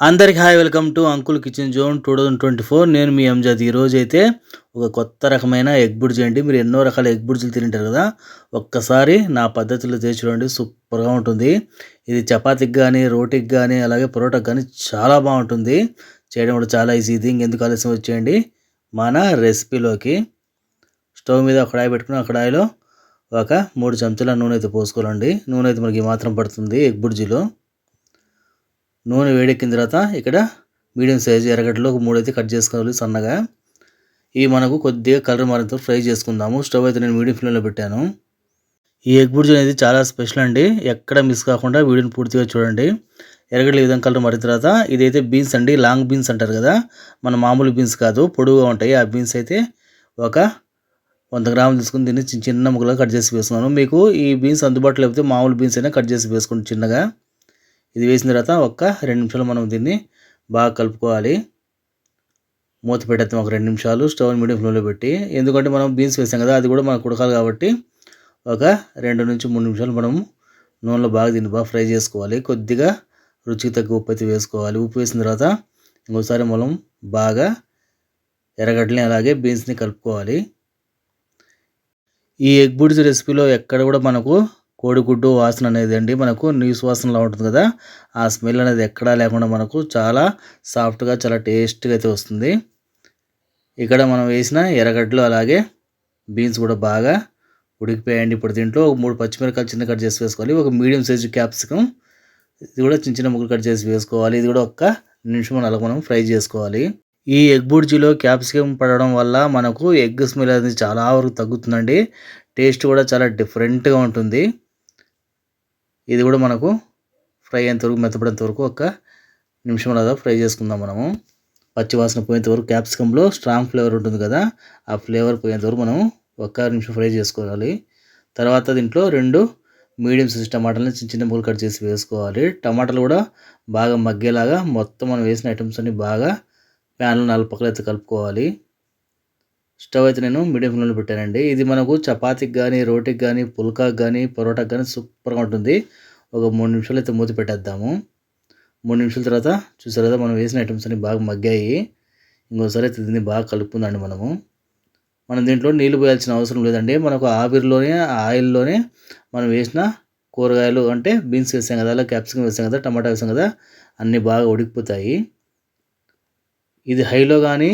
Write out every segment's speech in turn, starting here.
అందరికి hi welcome to uncle kitchen zone two thousand twenty four. నేను మీ అంజాద్. ఈరోజు అయితే ఒక కొత్త రకమైన ఎగ్ బుడ్జి అండి. మీరు ఎన్నో రకాల ఎగ్ బుర్జీలు తింటారు కదా? ఒక్కసారి నా పద్ధతిలో చేసి చూడండి. సూపర్గా ఉంటుంది. ఇది చపాతీకి కానీ రోటీకి కానీ అలాగే పరోటాకి కానీ చాలా బాగుంటుంది. చేయడం కూడా చాలా ఈజీ. ఇది ఇంకెందుకు ఆలస్యం? వచ్చేయండి. మన రెసిపీలోకి స్టవ్ మీద ఒక కడాయి పెట్టుకుని ఆ కడాయిలో ఒక మూడు చెంచాల నూనె అయితే పోసుకోవాలండి. నూనె అయితే మనకి మాత్రం పడుతుంది ఎగ్ బుడ్జిలో. నూనె వేడెక్కిన తర్వాత ఇక్కడ మీడియం సైజు ఎర్రగడ్డలు ఒక మూడు అయితే కట్ చేసుకోవాలి సన్నగా. ఇవి మనకు కొద్దిగా కలర్ మారిన ఫ్రై చేసుకుందాము. స్టవ్ అయితే నేను మీడియం ఫ్లేమ్లో పెట్టాను. ఈ ఎగ్ బుర్జీ అనేది చాలా స్పెషల్ అండి. ఎక్కడ మిస్ కాకుండా వీడియోని పూర్తిగా చూడండి. ఎర్రగడ్డలు ఈ విధంగా కలర్ మారిన తర్వాత ఇదైతే బీన్స్ అండి. లాంగ్ బీన్స్ అంటారు కదా. మన మామూలు బీన్స్ కాదు. పొడుగుగా ఉంటాయి. ఆ బీన్స్ అయితే ఒక వంద గ్రాములు తీసుకుని దీన్ని చిన్న చిన్న ముక్కలుగా కట్ చేసి వేసుకున్నాను. మీకు ఈ బీన్స్ అందుబాటులో లేకపోతే మామూలు బీన్స్ అయినా కట్ చేసి వేసుకోండి చిన్నగా. ఇది వేసిన తర్వాత ఒక్క రెండు నిమిషాలు మనం దీన్ని బాగా కలుపుకోవాలి. మూత పెట్టేద్దాం ఒక రెండు నిమిషాలు స్టవ్ మీడియం ఫ్లేమ్లో పెట్టి. ఎందుకంటే మనం బీన్స్ వేసాం కదా అది కూడా మనకు ఉడకాలి కాబట్టి ఒక రెండు నుంచి మూడు నిమిషాలు మనం నూనెలో బాగా దీన్ని బాగా ఫ్రై చేసుకోవాలి. కొద్దిగా రుచికి తగ్గ ఉప్పు అయితే వేసుకోవాలి. ఉప్పు వేసిన తర్వాత ఇంకోసారి మనం బాగా ఎర్రగడ్డని అలాగే బీన్స్ని కలుపుకోవాలి. ఈ ఎగ్ బుడ్స్ రెసిపీలో ఎక్కడ కూడా మనకు కోడిగుడ్డు వాసన అనేది అండి మనకు నీసు వాసనలా ఉంటుంది కదా. ఆ స్మెల్ అనేది ఎక్కడా లేకుండా మనకు చాలా సాఫ్ట్గా చాలా టేస్ట్గా అయితే వస్తుంది. ఇక్కడ మనం వేసిన ఎర్రగడ్డలు అలాగే బీన్స్ కూడా బాగా ఉడికిపోయాయండి ఇప్పుడు దీంట్లో. ఒక మూడు పచ్చిమిరకాయలు చిన్న కట్ చేసి వేసుకోవాలి. ఒక మీడియం సైజు క్యాప్సికం ఇది కూడా చిన్న చిన్న ముగ్గులు కట్ చేసి వేసుకోవాలి. ఇది కూడా ఒక్క నిమిషం అలా మనం ఫ్రై చేసుకోవాలి. ఈ ఎగ్ బుర్జీలో క్యాప్సికం పడడం వల్ల మనకు ఎగ్ స్మెల్ అనేది చాలా వరకు తగ్గుతుందండి. టేస్ట్ కూడా చాలా డిఫరెంట్గా ఉంటుంది. ఇది కూడా మనకు ఫ్రై అయినంత వరకు మెత్తపడేంత వరకు ఒక నిమిషం అలాగా ఫ్రై చేసుకుందాం మనము. పచ్చి వాసన పోయేంత వరకు క్యాప్సికంలో స్ట్రాంగ్ ఫ్లేవర్ ఉంటుంది కదా ఆ ఫ్లేవర్ పోయేంత వరకు మనం ఒక్క నిమిషం ఫ్రై చేసుకోవాలి. తర్వాత దీంట్లో రెండు మీడియం సైజ్ టమాటాలని చిన్న చిన్న ముక్కలు కట్ చేసి వేసుకోవాలి. టమాటాలు కూడా బాగా మగ్గేలాగా మొత్తం మనం వేసిన ఐటమ్స్ అన్ని బాగా ప్యాన్లో నాలుగు పక్కలైతే కలుపుకోవాలి. స్టవ్ అయితే నేను మీడియం ఫ్లేమ్లో పెట్టానండి. ఇది మనకు చపాతీకి కానీ రోటీకి కానీ పుల్కాకి కానీ పరోటాకి కానీ సూపర్గా ఉంటుంది. ఒక మూడు నిమిషాలు అయితే మూత పెట్టేద్దాము. మూడు నిమిషాల తర్వాత చూసారు కదా మనం వేసిన ఐటమ్స్ అన్ని బాగా మగ్గాయి. ఇంకోసారి అయితే దీన్ని బాగా కలుపుకుందండి మనము. మనం దీంట్లో నీళ్ళు పోయాల్సిన అవసరం లేదండి. మనకు ఆవిరిలోనే ఆయిల్లోనే మనం వేసిన కూరగాయలు అంటే బీన్స్ వేసాం కదా అలా క్యాప్సికం వేసాం కదా టమాటా వేసాం కదా అన్నీ బాగా ఉడికిపోతాయి. ఇది హైలో కానీ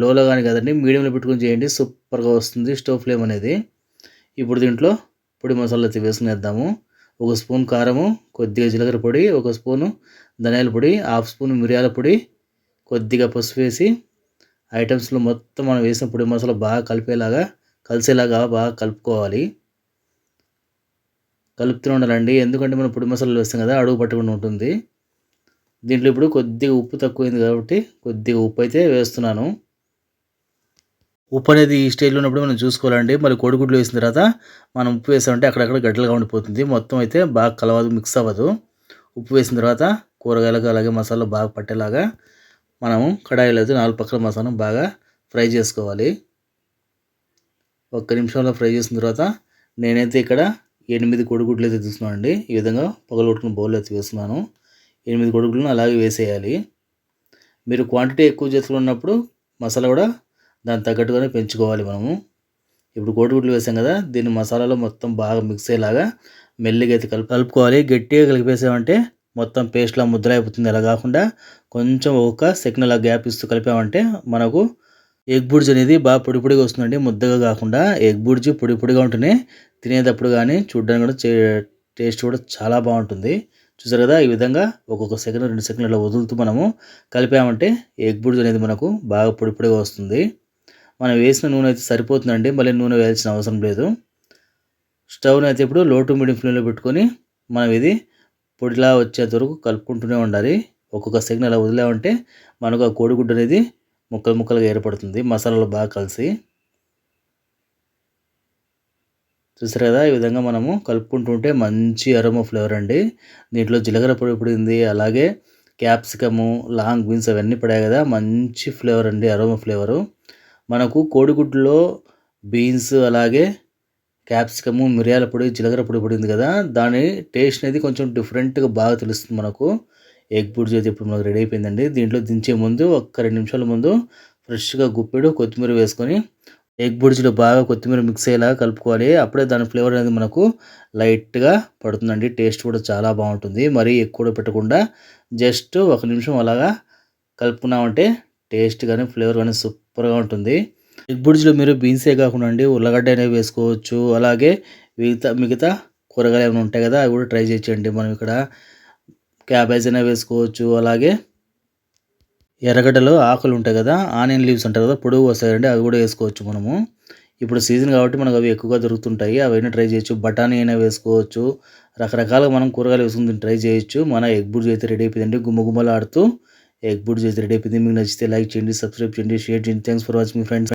లోలో కానీ కదండి మీడియంలో పెట్టుకొని చేయండి సూపర్గా వస్తుంది స్టవ్ ఫ్లేమ్ అనేది. ఇప్పుడు దీంట్లో పొడి మసాలా అయితే వేసుకునేద్దాము. ఒక స్పూన్ కారము కొద్దిగా జీలకర్ర పొడి ఒక స్పూను ధనియాల పొడి హాఫ్ స్పూన్ మిరియాల పొడి కొద్దిగా పసుపు వేసి ఐటమ్స్లో మొత్తం మనం వేసిన పొడి మసాలా బాగా కలిపేలాగా కలిసేలాగా బాగా కలుపుకోవాలి. కలుపుతూనే ఉండాలండి. ఎందుకంటే మనం పొడి మసాలాలు వేస్తాం కదా అడుగు పట్టకుండా ఉంటుంది. దీంట్లో ఇప్పుడు కొద్దిగా ఉప్పు తక్కువైంది కాబట్టి కొద్దిగా ఉప్పు అయితే వేస్తున్నాను. ఉప్పు అనేది ఈ స్టేజ్లో ఉన్నప్పుడు మనం చూసుకోవాలండి. మరి కోడిగుడ్లు వేసిన తర్వాత మనం ఉప్పు వేసామంటే అక్కడక్కడ గడ్డలుగా ఉండిపోతుంది. మొత్తం అయితే బాగా కలవదు మిక్స్ అవ్వదు. ఉప్పు వేసిన తర్వాత కూరగాయలకు అలాగే మసాలా బాగా పట్టేలాగా మనము కడాయిలో అయితే నాలుగు పక్కల మసాలా బాగా ఫ్రై చేసుకోవాలి. ఒక్క నిమిషంలో ఫ్రై చేసిన తర్వాత నేనైతే ఇక్కడ ఎనిమిది కోడిగుడ్లు అయితే తీసుకున్నాను అండి ఈ విధంగా పగలగొట్టుకుని బౌల్ అయితే వేస్తున్నాను. ఎనిమిది కొడుకులను అలాగే వేసేయాలి. మీరు క్వాంటిటీ ఎక్కువ చేతులు ఉన్నప్పుడు మసాలా కూడా దాని తగ్గట్టుగానే పెంచుకోవాలి మనము. ఇప్పుడు కోడిగుడ్లు వేసాం కదా దీన్ని మసాలాలో మొత్తం బాగా మిక్స్ అయ్యేలాగా మెల్లిగా అయితే కలుపు కలుపుకోవాలి. గట్టిగా కలిపేసామంటే మొత్తం పేస్ట్లా ముద్ర అయిపోతుంది. అలా కాకుండా కొంచెం ఒక సెకండ్ అలా గ్యాప్ ఇస్తూ కలిపామంటే మనకు ఎగ్ బుడ్జ్ అనేది బాగా పొడి పొడిగా వస్తుందండి. ముద్దగా కాకుండా ఎగ్ బుడ్జ్ పొడి పొడిగా ఉంటేనే తినేటప్పుడు కానీ చూడడానికి కూడా టేస్ట్ కూడా చాలా బాగుంటుంది. చూసారు కదా ఈ విధంగా ఒక్కొక్క సెకండ్ రెండు సెకండ్ అలా వదులుతూ మనము కలిపామంటే ఎగ్ బుడ్జ్ అనేది మనకు బాగా పొడి పొడిగా వస్తుంది. మనం వేసిన నూనె అయితే సరిపోతుందండి. మళ్ళీ నూనె వేయాల్సిన అవసరం లేదు. స్టవ్ని అయితే ఇప్పుడు లో టు మీడియం ఫ్లేమ్లో పెట్టుకొని మనం ఇది పొడిలా వచ్చేంత వరకు కలుపుకుంటూనే ఉండాలి. ఒక్కొక్క సెకండ్ అలా వదిలేమంటే మనకు ఆ కోడిగుడ్డు అనేది ముక్కలు ముక్కలుగా ఏర్పడుతుంది. మసాలాలు బాగా కలిసి. చూసారు కదా? ఈ విధంగా మనము కలుపుకుంటుంటే మంచి అరోమా ఫ్లేవర్ అండి. దీంట్లో జీలకర్ర పొడి పడింది అలాగే క్యాప్సికము లాంగ్ బీన్స్ అవన్నీ పడాయి కదా? మంచి ఫ్లేవర్ అండి అరోమా ఫ్లేవరు మనకు కోడిగుడ్డులో బీన్స్ అలాగే క్యాప్సికము మిరియాల పొడి జీలకర్ర పొడి పడింది కదా. దాని టేస్ట్ అనేది కొంచెం డిఫరెంట్గా బాగా తెలుస్తుంది మనకు. ఎగ్ బుడ్జ్ అయితే ఇప్పుడు మనకు రెడీ అయిపోయిందండి. దీంట్లో దించే ముందు ఒక్క రెండు నిమిషాల ముందు ఫ్రెష్గా గుప్పెడు కొత్తిమీర వేసుకొని ఎగ్ బుడ్జిలో బాగా కొత్తిమీర మిక్స్ అయ్యేలా కలుపుకోవాలి. అప్పుడే దాని ఫ్లేవర్ అనేది మనకు లైట్గా పడుతుందండి. టేస్ట్ కూడా చాలా బాగుంటుంది. మరీ ఎక్కువ పెట్టకుండా జస్ట్ ఒక నిమిషం అలాగా కలుపుకున్నామంటే టేస్ట్ కానీ ఫ్లేవర్ కానీ సూపర్గా ఉంటుంది. ఎగ్ బుడ్జ్లో మీరు బీన్సే కాకుండా అండి ఉల్లగడ్డ అనేవి వేసుకోవచ్చు. అలాగే మిగతా మిగతా కూరగాయలు ఏమైనా ఉంటాయి కదా అవి కూడా ట్రై చేయండి. మనం ఇక్కడ క్యాబేజ్ అయినా వేసుకోవచ్చు. అలాగే ఎర్రగడ్డలో ఆకులు ఉంటాయి కదా ఆనియన్ లీవ్స్ ఉంటాయి కదా పొడుగు వస్తాయండి అవి కూడా వేసుకోవచ్చు మనము. ఇప్పుడు సీజన్ కాబట్టి మనకు అవి ఎక్కువగా దొరుకుతుంటాయి. అవన్నీ ట్రై చేయొచ్చు. బఠానీ అయినా వేసుకోవచ్చు. రకరకాలుగా మనం కూరగాయలు వేసుకుని ట్రై చేయొచ్చు. మన ఎగ్ బుడ్జ్ అయితే రెడీ అయిపోయిందండి. ఆడుతూ గుమ్మలాడుతూ ఎగ్ బుడ్జ్ అయితే రెడీ అయిపోయింది మీకు నచ్చితే లైక్ చేయండి సబ్స్క్రైబ్ చేయండి షేర్ చేయండి థ్యాంక్స్ ఫర్ వాచింగ్ మీ ఫ్రెండ్స్